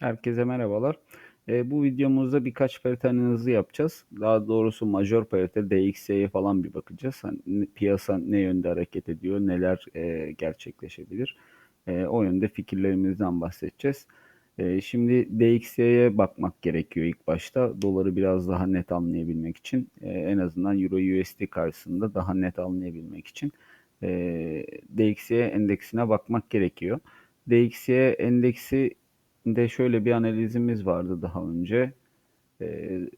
Herkese merhabalar. Eee, bu videomuzda birkaç parite analizi yapacağız. Daha doğrusu majör parite DXY'ye falan bir bakacağız. Hani piyasa ne yönde hareket ediyor, neler, eee, gerçekleşebilir? Eee, o yönde fikirlerimizden bahsedeceğiz. Eee, şimdi DXY'ye bakmak gerekiyor ilk başta. Doları biraz daha net anlayabilmek için. Eee, en azından Euro USD karşısında daha net anlayabilmek için, eee, DXY endeksine bakmak gerekiyor. DXY endeksi de şöyle bir analizimiz vardı daha önce. Eee,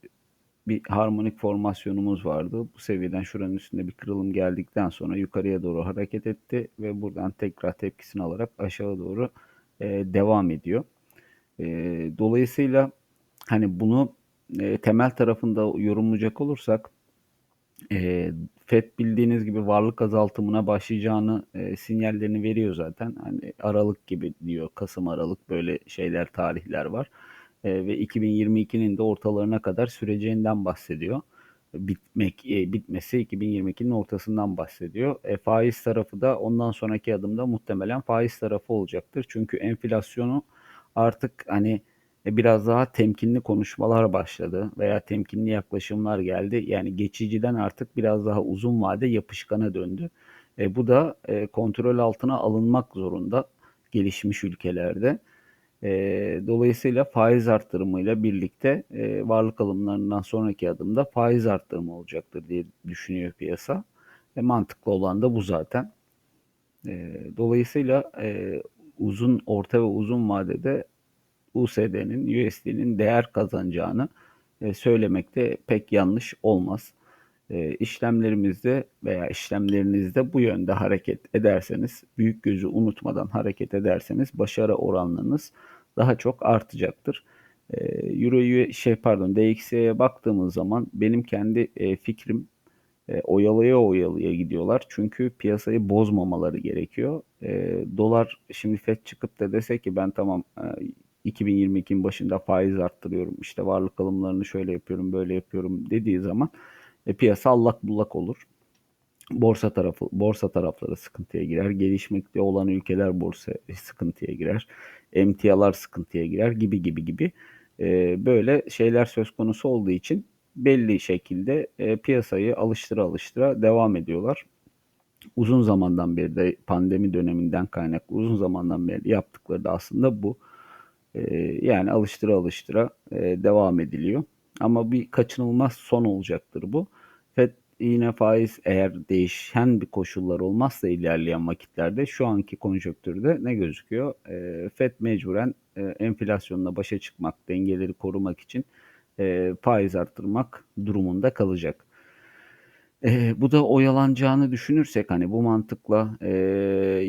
bir harmonik formasyonumuz vardı. Bu seviyeden şuranın üstünde bir kırılım geldikten sonra yukarıya doğru hareket etti ve buradan tekrar tepkisini alarak aşağı doğru, eee, devam ediyor. Eee, dolayısıyla, hani, bunu, eee, temel tarafında yorumlayacak olursak, eee, FED bildiğiniz gibi varlık azaltımına başlayacağını, eee, sinyallerini veriyor zaten. Hani, aralık gibi diyor, kasım, aralık böyle şeyler, tarihler var, eee, ve 2022'nin de ortalarına kadar süreceğinden bahsediyor. Bitmek eee, bitmesi 2022'nin ortasından bahsediyor. E, faiz tarafı da ondan sonraki adımda muhtemelen faiz tarafı olacaktır. Çünkü enflasyonu artık, hani, e, biraz daha temkinli konuşmalar başladı veya temkinli yaklaşımlar geldi. Yani geçiciden artık biraz daha uzun vade yapışkana döndü. E, bu da, eee, kontrol altına alınmak zorunda gelişmiş ülkelerde. Eee, dolayısıyla faiz arttırımıyla birlikte, eee, varlık alımlarından sonraki adımda faiz arttırımı olacaktır diye düşünüyor piyasa. E, mantıklı olan da bu zaten. Eee, dolayısıyla, eee, uzun, orta ve uzun vadede USD'nin, USD'nin değer kazanacağını, eee, söylemek de pek yanlış olmaz. Eee, işlemlerimizde veya işlemlerinizde bu yönde hareket ederseniz, büyük gözü unutmadan hareket ederseniz başarı oranlarınız daha çok artacaktır. Eee, Euro şey pardon, DXY'ye baktığımız zaman benim kendi, fikrim, oyalaya oyalaya gidiyorlar. Çünkü piyasayı bozmamaları gerekiyor. Dolar şimdi FED çıkıp da dese ki ben tamam, 2022'nin başında faiz arttırıyorum, işte varlık alımlarını şöyle yapıyorum, böyle yapıyorum dediği zaman, e, piyasa allak bullak olur. Borsa tarafı borsa tarafları sıkıntıya girer. Gelişmekte olan ülkeler borsa sıkıntıya girer. Emtialar sıkıntıya girer gibi gibi gibi. Eee, böyle şeyler söz konusu olduğu için belli şekilde, eee, piyasayı alıştıra alıştıra devam ediyorlar. Uzun zamandan beri de pandemi döneminden kaynaklı uzun zamandan beri yaptıkları da aslında bu. Eee, yani alıştıra alıştıra, eee, devam ediliyor. Ama bir kaçınılmaz son olacaktır bu. FED yine faiz eğer değişen bir koşullar olmazsa ilerleyen vakitlerde şu anki konjonktürde ne gözüküyor? Eee, FED mecburen, eee, enflasyonla başa çıkmak, dengeleri korumak için, eee, faiz arttırmak durumunda kalacak. Eee, bu da oyalanacağını düşünürsek, hani, bu mantıkla, eee,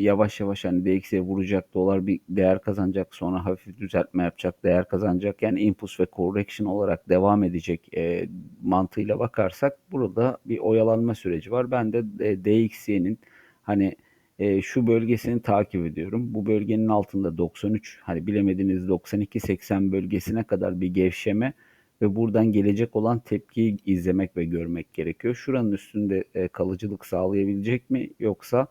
yavaş yavaş, hani, DXY'ye vuracak, dolar bir değer kazanacak, sonra hafif düzeltme yapacak, değer kazanacak, yani impulse ve correction olarak devam edecek, eee, mantığıyla bakarsak burada bir oyalanma süreci var. Ben de, eee, DXY'nin, hani, eee, şu bölgesini takip ediyorum. Bu bölgenin altında 93, hani, bilemediniz 92-80 bölgesine kadar bir gevşeme ve buradan gelecek olan tepkiyi izlemek ve görmek gerekiyor. Şuranın üstünde, eee, kalıcılık sağlayabilecek mi yoksa,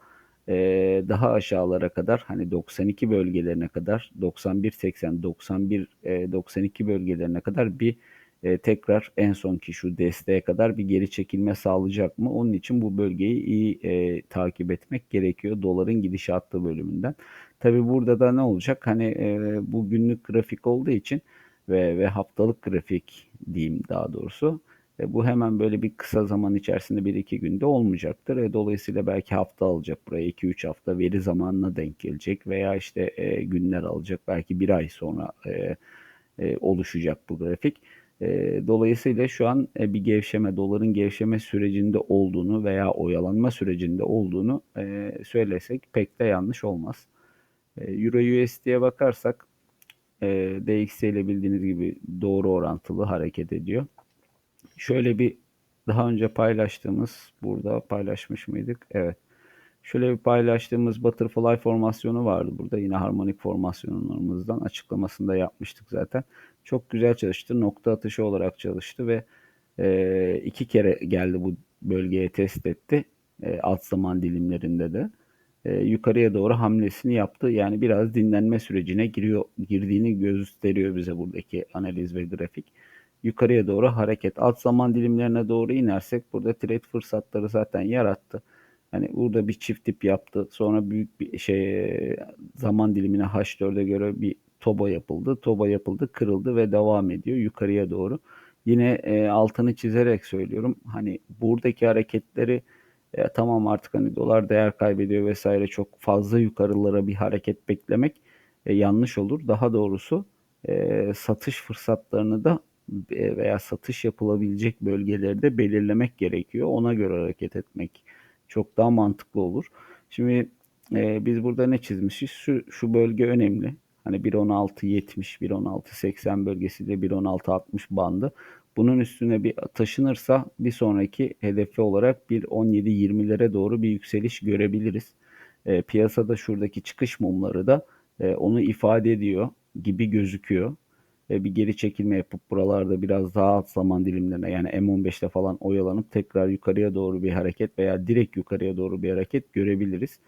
eee, daha aşağılara kadar, hani, 92 bölgelerine kadar 91-80, 91, eee, 92 bölgelerine kadar bir, eee, tekrar en sonki şu desteğe kadar bir geri çekilme sağlayacak mı? Onun için bu bölgeyi iyi, eee, takip etmek gerekiyor doların gidişatı bölümünden. Tabii burada da ne olacak? Hani, eee, bu günlük grafik olduğu için ve ve haftalık grafik diyeyim daha doğrusu. E, bu hemen böyle bir kısa zaman içerisinde 1-2 günde olmayacaktır. E, dolayısıyla belki hafta alacak buraya 2-3 hafta veri zamanına denk gelecek veya işte, eee, günler alacak. Belki 1 ay sonra, eee, eee, oluşacak bu grafik. Eee, dolayısıyla şu an, eee, bir gevşeme, doların gevşeme sürecinde olduğunu veya oyalanma sürecinde olduğunu, eee, söylesek pek de yanlış olmaz. Eee, Euro USD'ye bakarsak, eee, DXY ile bildiğiniz gibi doğru orantılı hareket ediyor. Şöyle bir daha önce paylaştığımız, burada paylaşmış mıydık? Evet. Şöyle bir paylaştığımız butterfly formasyonu vardı burada. Yine harmonik formasyonlarımızdan açıklamasını da yapmıştık zaten. Çok güzel çalıştı. Nokta atışı olarak çalıştı ve eee, 2 kere geldi bu bölgeye test etti. Eee, alt zaman dilimlerinde de. E, yukarıya doğru hamlesini yaptı. Yani biraz dinlenme sürecine giriyor girdiğini gösteriyor bize buradaki analiz ve grafik. Yukarıya doğru hareket. Alt zaman dilimlerine doğru inersek burada trade fırsatları zaten yarattı. Hani burada bir çift tip yaptı. Sonra büyük bir şey zaman dilimine H4'e göre bir toba yapıldı. Toba yapıldı, kırıldı ve devam ediyor yukarıya doğru. Yine e, altını çizerek söylüyorum. Hani buradaki hareketleri e, tamam artık hani dolar değer kaybediyor vesaire çok fazla yukarılara bir hareket beklemek e, yanlış olur. Daha doğrusu e, satış fırsatlarını da e, veya satış yapılabilecek bölgeleri de belirlemek gerekiyor. Ona göre hareket etmek çok daha mantıklı olur. Şimdi e, biz burada ne çizmişiz? Şu, şu bölge önemli. Hani 1.16.70, 1.16.80 bölgesi de 1.16.60 bandı. Bunun üstüne bir taşınırsa bir sonraki hedefi olarak 1.17.20'lere doğru bir yükseliş görebiliriz. E, piyasada şuradaki çıkış mumları da e, onu ifade ediyor gibi gözüküyor. E, bir geri çekilme yapıp buralarda biraz daha alt zaman dilimlerine yani M15'te falan oyalanıp tekrar yukarıya doğru bir hareket veya direkt yukarıya doğru bir hareket görebiliriz.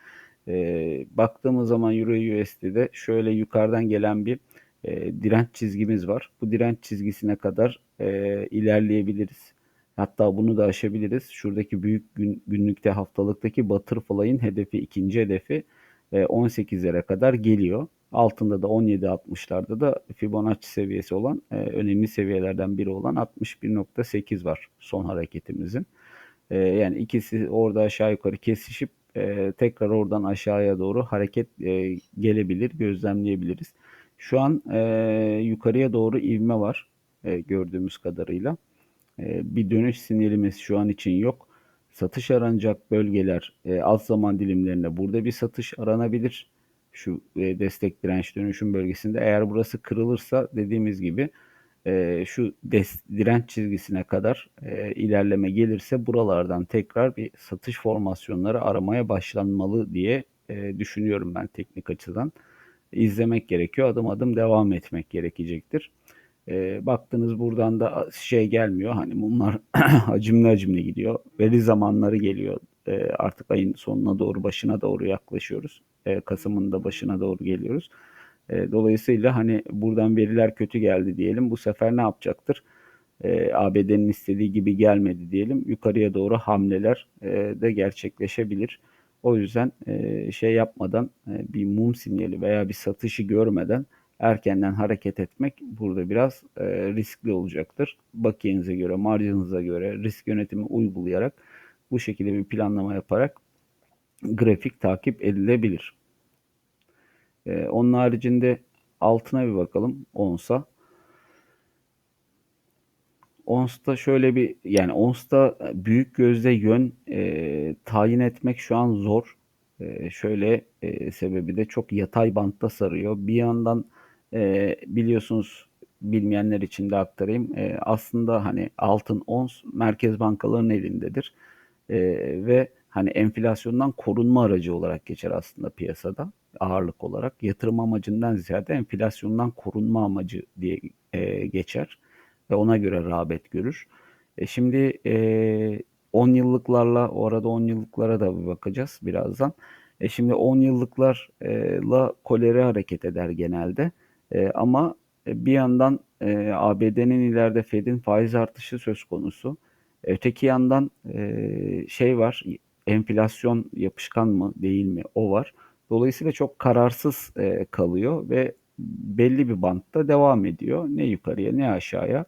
E, baktığımız zaman Euro USD'de şöyle yukarıdan gelen bir e, direnç çizgimiz var. Bu direnç çizgisine kadar e, ilerleyebiliriz. Hatta bunu da aşabiliriz. Şuradaki büyük gün, günlükte haftalıktaki Butterfly'ın hedefi ikinci hedefi e, 18'lere kadar geliyor. Altında da 17.60'larda da Fibonacci seviyesi olan e, önemli seviyelerden biri olan 61.8 var son hareketimizin. E, yani ikisi orada aşağı yukarı kesişip e, tekrar oradan aşağıya doğru hareket e, gelebilir, gözlemleyebiliriz. Şu an e, yukarıya doğru ivme var e, gördüğümüz kadarıyla. E, bir dönüş sinyalimiz şu an için yok. Satış aranacak bölgeler e, alt zaman dilimlerinde burada bir satış aranabilir. Şu e, destek direnç dönüşüm bölgesinde eğer burası kırılırsa dediğimiz gibi e, şu des, direnç çizgisine kadar e, ilerleme gelirse buralardan tekrar bir satış formasyonları aramaya başlanmalı diye e, düşünüyorum ben teknik açıdan. İzlemek gerekiyor. Adım adım devam etmek gerekecektir. E, baktınız buradan da şey gelmiyor. Hani bunlar hacimli hacimli gidiyor. Veri zamanları geliyor. E, artık ayın sonuna doğru başına doğru yaklaşıyoruz. E, Kasım'ın da başına doğru geliyoruz. E, dolayısıyla hani buradan veriler kötü geldi diyelim. Bu sefer ne yapacaktır? E, ABD'nin istediği gibi gelmedi diyelim. Yukarıya doğru hamleler e, de gerçekleşebilir. O yüzden e, şey yapmadan e, bir mum sinyali veya bir satışı görmeden erkenden hareket etmek burada biraz e, riskli olacaktır. Bakiyenize göre, marjınıza göre risk yönetimi uygulayarak bu şekilde bir planlama yaparak grafik takip edilebilir. E, onun haricinde altına bir bakalım onsa. Ons'ta şöyle bir yani Ons'ta büyük gözle yön e, tayin etmek şu an zor. E, şöyle e, sebebi de çok yatay bantta sarıyor. Bir yandan e, biliyorsunuz bilmeyenler için de aktarayım. E, aslında hani altın ons merkez bankalarının elindedir. E, ve hani enflasyondan korunma aracı olarak geçer aslında piyasada ağırlık olarak. Yatırım amacından ziyade enflasyondan korunma amacı diye e, geçer ve ona göre rağbet görür. E, şimdi e, 10 yıllıklarla orada 10 yıllıklara da bir bakacağız birazdan. E, şimdi 10 yıllıklarla kolere hareket eder genelde. E, ama bir yandan e, ABD'nin ileride Fed'in faiz artışı söz konusu. Öteki yandan e, şey var, enflasyon yapışkan mı değil mi o var. Dolayısıyla çok kararsız e, kalıyor ve belli bir bantta devam ediyor. Ne yukarıya ne aşağıya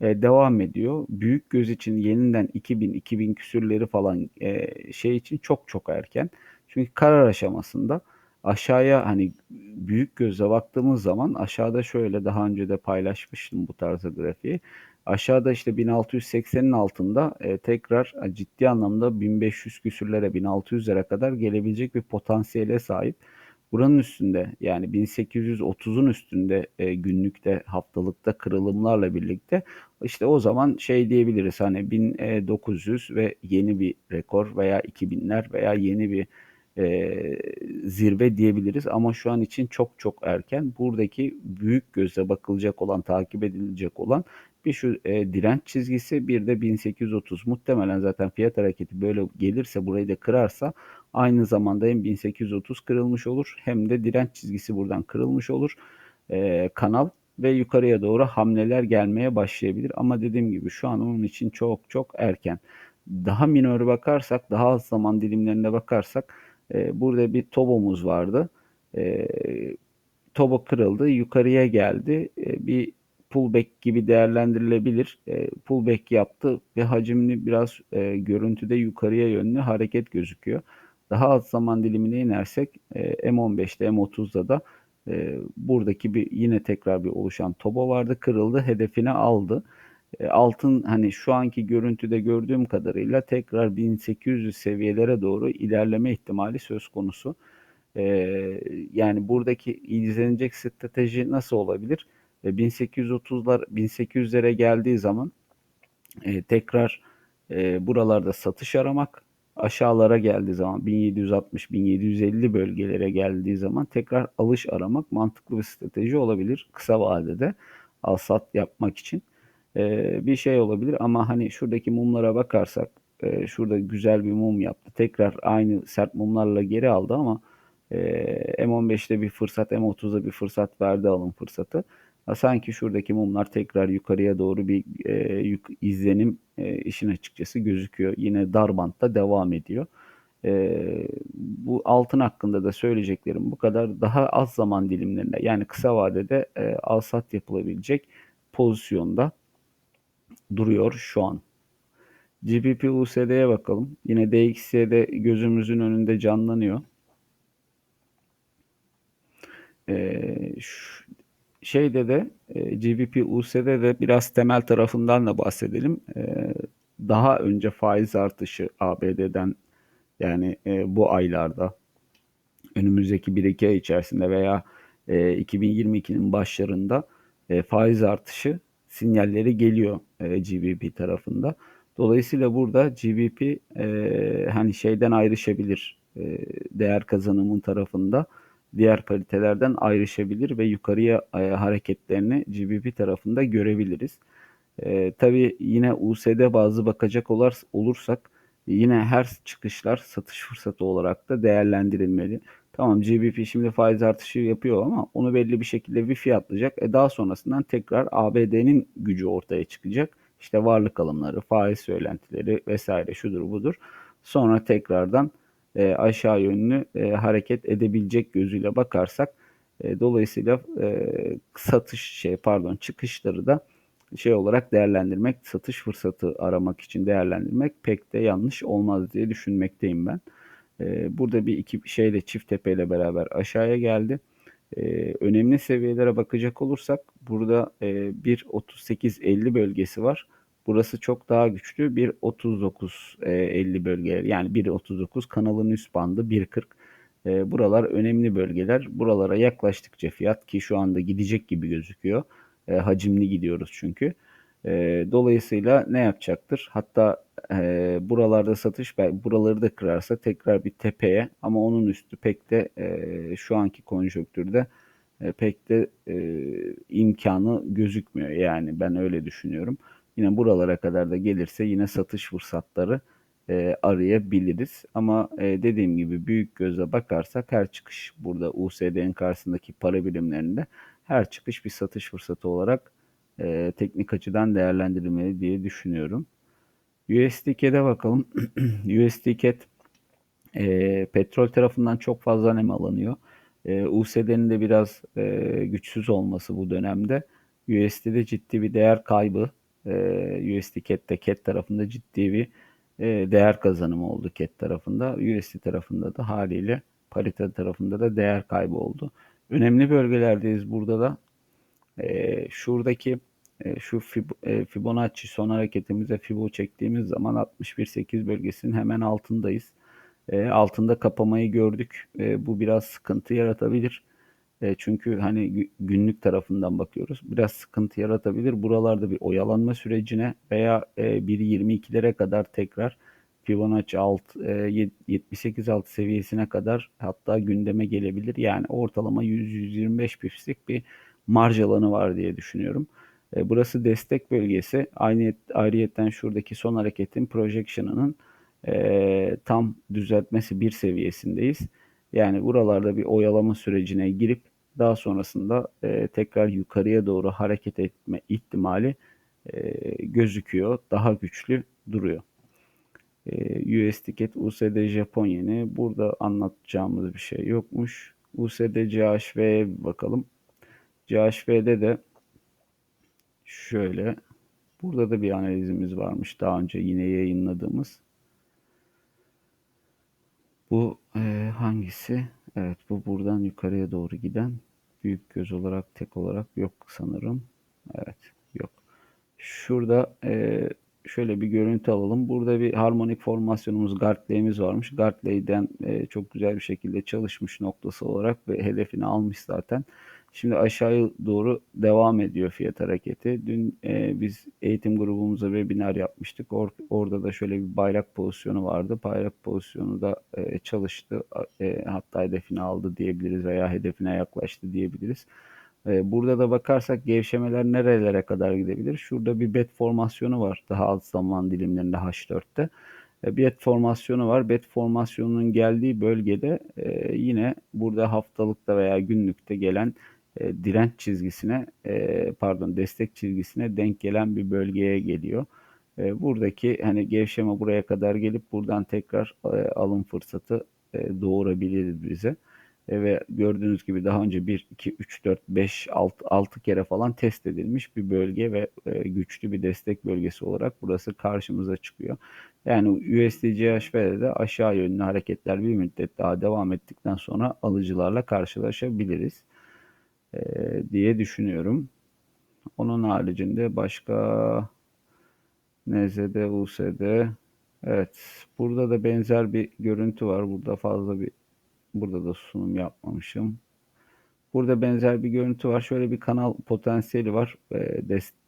e, devam ediyor. Büyük göz için yeniden 2000 2000 küsürleri falan e, şey için çok çok erken. Çünkü karar aşamasında aşağıya hani büyük gözle baktığımız zaman aşağıda şöyle daha önce de paylaşmıştım bu tarzda grafiği. Aşağıda işte 1680'in altında e, tekrar ciddi anlamda 1500 küsürlere 1600'lere kadar gelebilecek bir potansiyele sahip. Buranın üstünde yani 1830'un üstünde e, günlükte haftalıkta kırılımlarla birlikte işte o zaman şey diyebiliriz hani 1900 ve yeni bir rekor veya 2000'ler veya yeni bir e, zirve diyebiliriz ama şu an için çok çok erken. Buradaki büyük gözle bakılacak olan, takip edilecek olan bir şu e, direnç çizgisi bir de 1830 muhtemelen zaten fiyat hareketi böyle gelirse burayı da kırarsa Aynı zamanda hem 1830 kırılmış olur hem de direnç çizgisi buradan kırılmış olur. Ee, kanal ve yukarıya doğru hamleler gelmeye başlayabilir. Ama dediğim gibi şu an onun için çok çok erken. Daha minör bakarsak, daha az zaman dilimlerine bakarsak e, burada bir tobomuz vardı. E, tobo kırıldı, yukarıya geldi. E, bir pullback gibi değerlendirilebilir. E, pullback yaptı ve hacimli biraz e, görüntüde yukarıya yönlü hareket gözüküyor. Daha az zaman dilimine inersek e, M15'te M30'da da e, buradaki bir yine tekrar bir oluşan tobo vardı. Kırıldı, hedefine aldı. E, altın hani şu anki görüntüde gördüğüm kadarıyla tekrar 1800 seviyelere doğru ilerleme ihtimali söz konusu. E, yani buradaki izlenecek strateji nasıl olabilir? 1830'lar 1800'lere geldiği zaman e, tekrar e, buralarda satış aramak aşağılara geldiği zaman 1760-1750 bölgelere geldiği zaman tekrar alış aramak mantıklı bir strateji olabilir kısa vadede al sat yapmak için. E, bir şey olabilir ama hani şuradaki mumlara bakarsak e, şurada güzel bir mum yaptı tekrar aynı sert mumlarla geri aldı ama e, M15'te bir fırsat M30'da bir fırsat verdi alım fırsatı sanki şuradaki mumlar tekrar yukarıya doğru bir e, yük, izlenim e, işin açıkçası gözüküyor. Yine darbantta devam ediyor. E, bu altın hakkında da söyleyeceklerim bu kadar. Daha az zaman dilimlerinde yani kısa vadede e, alsat yapılabilecek pozisyonda duruyor şu an. GBP USD'ye bakalım. Yine DXY'de gözümüzün önünde canlanıyor. Ee, şu, şeyde de e, GBP USD'de de biraz temel tarafından da bahsedelim. E, daha önce faiz artışı ABD'den yani e, bu aylarda önümüzdeki 1-2 ay içerisinde veya e, 2022'nin başlarında e, faiz artışı sinyalleri geliyor e, GBP tarafında. Dolayısıyla burada GBP e, hani şeyden ayrışabilir e, değer kazanımın tarafında diğer paritelerden ayrışabilir ve yukarıya e, hareketlerini GBP tarafında görebiliriz. E, tabii yine USD bazı bakacak olursak yine her çıkışlar satış fırsatı olarak da değerlendirilmeli. Tamam GBP şimdi faiz artışı yapıyor ama onu belli bir şekilde bir fiyatlayacak. E daha sonrasından tekrar ABD'nin gücü ortaya çıkacak. İşte varlık alımları, faiz söylentileri vesaire şudur budur. Sonra tekrardan e, aşağı yönlü e, hareket edebilecek gözüyle bakarsak e, dolayısıyla e, satış şey pardon çıkışları da şey olarak değerlendirmek, satış fırsatı aramak için değerlendirmek pek de yanlış olmaz diye düşünmekteyim ben. E, burada bir iki şeyle çift tepe ile beraber aşağıya geldi. E, önemli seviyelere bakacak olursak burada e, 1.38.50 bölgesi var. Burası çok daha güçlü. 1.39 e, 50 bölgeler yani 1.39 kanalın üst bandı 1.40. E, buralar önemli bölgeler. Buralara yaklaştıkça fiyat ki şu anda gidecek gibi gözüküyor. E, hacimli gidiyoruz çünkü. E, dolayısıyla ne yapacaktır? Hatta e, buralarda satış buraları da kırarsa tekrar bir tepeye ama onun üstü pek de e, şu anki konjonktürde e, pek de e, imkanı gözükmüyor. Yani ben öyle düşünüyorum. Yine buralara kadar da gelirse yine satış fırsatları e, arayabiliriz. Ama e, dediğim gibi büyük gözle bakarsak her çıkış burada USD'nin karşısındaki para birimlerinde her çıkış bir satış fırsatı olarak e, teknik açıdan değerlendirilmeli diye düşünüyorum. USD bakalım. USD e, petrol tarafından çok fazla nem alınıyor. E, USD'nin de biraz e, güçsüz olması bu dönemde USD'de ciddi bir değer kaybı e, USD CAT'te CAT tarafında ciddi bir e, değer kazanımı oldu CAT tarafında. USD tarafında da haliyle parite tarafında da değer kaybı oldu. Önemli bölgelerdeyiz burada da. E, şuradaki e, şu Fib e, Fibonacci son hareketimize Fibo çektiğimiz zaman 61.8 bölgesinin hemen altındayız. E, altında kapamayı gördük. E, bu biraz sıkıntı yaratabilir. E, çünkü hani günlük tarafından bakıyoruz. Biraz sıkıntı yaratabilir. Buralarda bir oyalanma sürecine veya e, 1.22'lere kadar tekrar Fibonacci alt e, 78 alt seviyesine kadar hatta gündeme gelebilir. Yani ortalama 100-125 pipslik bir marj alanı var diye düşünüyorum. E, burası destek bölgesi. Aynı ayrıyetten şuradaki son hareketin projection'ının e, tam düzeltmesi bir seviyesindeyiz. Yani buralarda bir oyalama sürecine girip daha sonrasında e, tekrar yukarıya doğru hareket etme ihtimali e, gözüküyor. Daha güçlü duruyor. E, US ticket USD Japon yeni. Burada anlatacağımız bir şey yokmuş. USD CHV'ye bakalım. CHV'de de şöyle burada da bir analizimiz varmış. Daha önce yine yayınladığımız. Bu hangisi? Evet bu buradan yukarıya doğru giden büyük göz olarak tek olarak yok sanırım. Evet yok. Şurada e, şöyle bir görüntü alalım. Burada bir harmonik formasyonumuz Gartley'imiz varmış. Gartley'den e, çok güzel bir şekilde çalışmış noktası olarak ve hedefini almış zaten. Şimdi aşağıya doğru devam ediyor fiyat hareketi. Dün e, biz eğitim grubumuza webinar yapmıştık. Or, orada da şöyle bir bayrak pozisyonu vardı. Bayrak pozisyonu da e, çalıştı. E, hatta hedefini aldı diyebiliriz veya hedefine yaklaştı diyebiliriz. E, burada da bakarsak gevşemeler nerelere kadar gidebilir? Şurada bir bet formasyonu var. Daha alt zaman dilimlerinde H4'te. E, bet formasyonu var. Bet formasyonunun geldiği bölgede e, yine burada haftalıkta veya günlükte gelen e, direnç çizgisine e, pardon destek çizgisine denk gelen bir bölgeye geliyor. E, buradaki hani gevşeme buraya kadar gelip buradan tekrar alım fırsatı doğurabilir bize. Ve gördüğünüz gibi daha önce 1, 2, 3, 4, 5, 6, 6 kere falan test edilmiş bir bölge ve güçlü bir destek bölgesi olarak burası karşımıza çıkıyor. Yani USD CHV'de de aşağı yönlü hareketler bir müddet daha devam ettikten sonra alıcılarla karşılaşabiliriz e, diye düşünüyorum. Onun haricinde başka NZD, USD evet burada da benzer bir görüntü var. Burada fazla bir burada da sunum yapmamışım. Burada benzer bir görüntü var. Şöyle bir kanal potansiyeli var. E,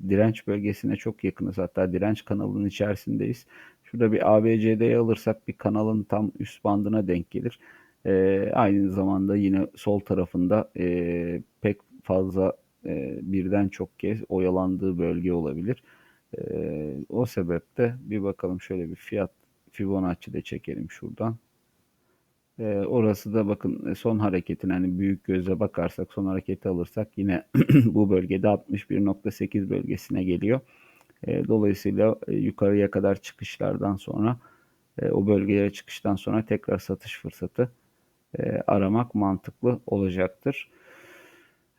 direnç bölgesine çok yakınız. Hatta direnç kanalının içerisindeyiz. Şurada bir ABCD'yi alırsak bir kanalın tam üst bandına denk gelir. E, aynı zamanda yine sol tarafında e, pek fazla e, birden çok kez oyalandığı bölge olabilir. E, o sebeple bir bakalım şöyle bir fiyat Fibonacci'de çekelim şuradan. E, orası da bakın son hareketin hani büyük göze bakarsak son hareketi alırsak yine bu bölgede 61.8 bölgesine geliyor. E, dolayısıyla e, yukarıya kadar çıkışlardan sonra e, o bölgelere çıkıştan sonra tekrar satış fırsatı e, aramak mantıklı olacaktır.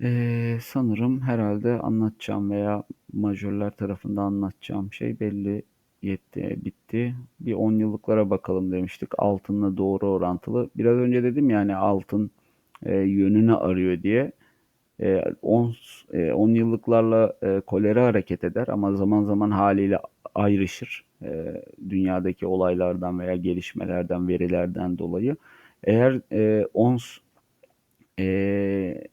E, sanırım herhalde anlatacağım veya majörler tarafından anlatacağım şey belli yetti, bitti. Bir 10 yıllıklara bakalım demiştik. Altınla doğru orantılı. Biraz önce dedim yani altın e, yönünü arıyor diye. 10 e, e, 10 yıllıklarla e, kolera hareket eder ama zaman zaman haliyle ayrışır. E, dünyadaki olaylardan veya gelişmelerden, verilerden dolayı. Eğer e, ons e,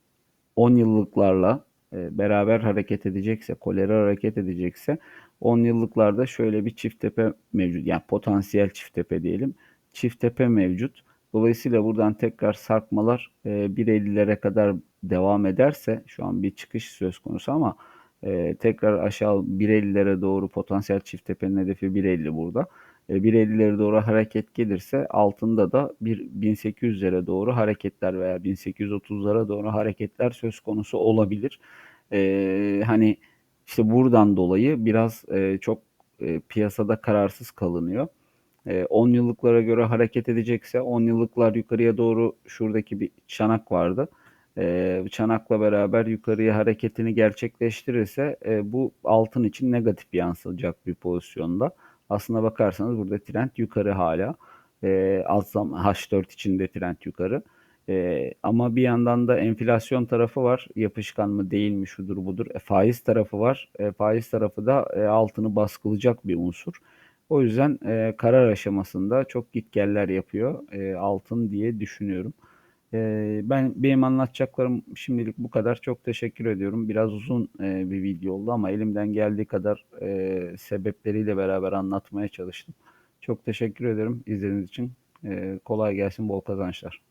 10 yıllıklarla e, beraber hareket edecekse, kolera hareket edecekse 10 yıllıklarda şöyle bir çift tepe mevcut. Yani potansiyel çift tepe diyelim. Çift tepe mevcut. Dolayısıyla buradan tekrar sarkmalar e, 1.50'lere kadar devam ederse şu an bir çıkış söz konusu ama e, tekrar aşağı 1.50'lere doğru potansiyel çift tepenin hedefi 1.50 burada. 1.50'lere e, doğru hareket gelirse altında da bir 1800'lere doğru hareketler veya 1830'lara doğru hareketler söz konusu olabilir. Ee, hani işte buradan dolayı biraz e, çok e, piyasada kararsız kalınıyor. E, 10 yıllıklara göre hareket edecekse 10 yıllıklar yukarıya doğru şuradaki bir çanak vardı. E, çanakla beraber yukarıya hareketini gerçekleştirirse e, bu altın için negatif yansıyacak bir pozisyonda. Aslına bakarsanız burada trend yukarı hala. E, alt zam H4 içinde trend yukarı. E, ama bir yandan da enflasyon tarafı var. Yapışkan mı değil mi şudur budur. E, faiz tarafı var. E, faiz tarafı da e, altını baskılayacak bir unsur. O yüzden e, karar aşamasında çok gitgeller yapıyor e, altın diye düşünüyorum. Ben benim anlatacaklarım şimdilik bu kadar. Çok teşekkür ediyorum. Biraz uzun e, bir video oldu ama elimden geldiği kadar e, sebepleriyle beraber anlatmaya çalıştım. Çok teşekkür ederim izlediğiniz için. E, kolay gelsin, bol kazançlar.